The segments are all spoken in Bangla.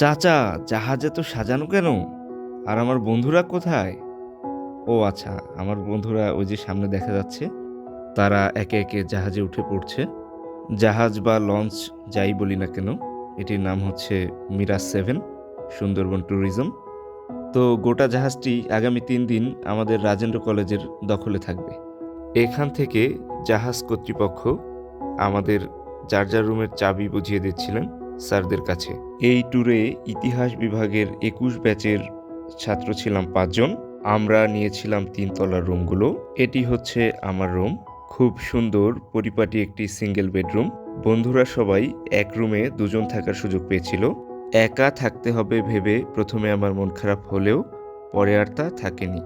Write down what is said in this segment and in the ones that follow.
চাচা, জাহাজে তো সাজানো কেন? আর আমার বন্ধুরা কোথায়? ও আচ্ছা আমার বন্ধুরা ওই যে সামনে দেখা যাচ্ছে। তারা একে একে জাহাজে উঠে পড়ছে। জাহাজ বা লঞ্চ যাই বলি না কেন, এটির নাম হচ্ছে মিরাজ সেভেন, সুন্দরবন ট্যুরিজম। তো গোটা জাহাজটি আগামী তিন দিন আমাদের রাজেন্দ্র কলেজের দখলে থাকবে। এখান থেকে জাহাজ কর্তৃপক্ষ আমাদের যার যার রুমের চাবি বুঝিয়ে দিচ্ছিলেন। স্যারদের কাছে। এই ট্যুরে ইতিহাস বিভাগের একুশ ব্যাচের ছাত্র ছিলাম পাঁচজন। আমরা নিয়েছিলাম তিনতলার রুমগুলো এটি হচ্ছে আমার রুম খুব সুন্দর পরিপাটি একটি সিঙ্গেল বেডরুম বন্ধুরা সবাই এক রুমে দুজন থাকার সুযোগ পেয়েছিল। একা থাকতে হবে ভেবে প্রথমে আমার মন খারাপ হলেও পরে আর তা থাকেনি।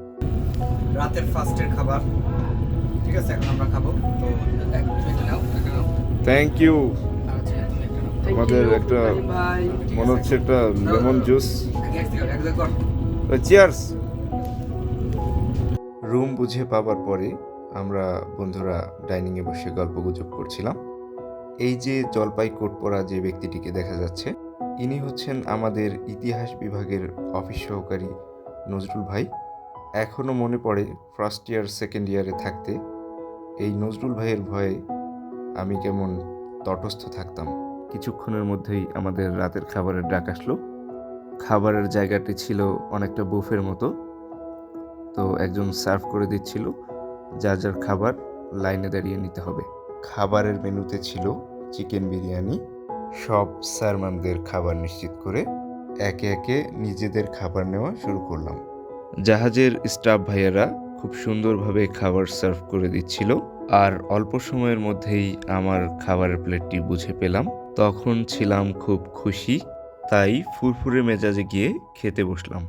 রাতের ফার্স্টের খাবার। ঠিক আছে এখন আমরা খাব। তো থ্যাংক ইউ আমাদের একটা মনে হচ্ছে একটা লেমন জুস চিয়ার্স রুম বুঝে পাবার পরে আমরা বন্ধুরা ডাইনিংয়ে বসে গল্প গুজব করছিলাম। এই যে জলপাই কোট পরা যে ব্যক্তিটিকে দেখা যাচ্ছে ইনি হচ্ছেন আমাদের ইতিহাস বিভাগের অফিস সহকারী নজরুল ভাই। এখনও মনে পড়ে ফার্স্ট ইয়ার সেকেন্ড ইয়ারে থাকতে। এই নজরুল ভাইয়ের ভয়ে আমি কেমন তটস্থ থাকতাম। কিছুক্ষণের মধ্যেই আমাদের রাতের খাবারের ডাক আসলো। খাবারের জায়গাটি ছিল অনেকটা বুফের মতো। তো একজন সার্ভ করে দিচ্ছিল, যার যার খাবার লাইনে দাঁড়িয়ে নিতে হবে। খাবারের মেনুতে ছিল চিকেন বিরিয়ানি, সব স্যারম্যানদের খাবার নিশ্চিত করে একে একে নিজেদের খাবার নেওয়া শুরু করলাম। জাহাজের স্টাফ ভাইয়েরা খুব সুন্দরভাবে খাবার সার্ভ করে দিচ্ছিল, আর অল্প সময়ের মধ্যেই আমার খাবারের প্লেটটি বুঝে পেলাম। তখন ছিলাম খুব খুশি তাই ফুরফুরে মেজাজে গিয়ে খেতে বসলাম।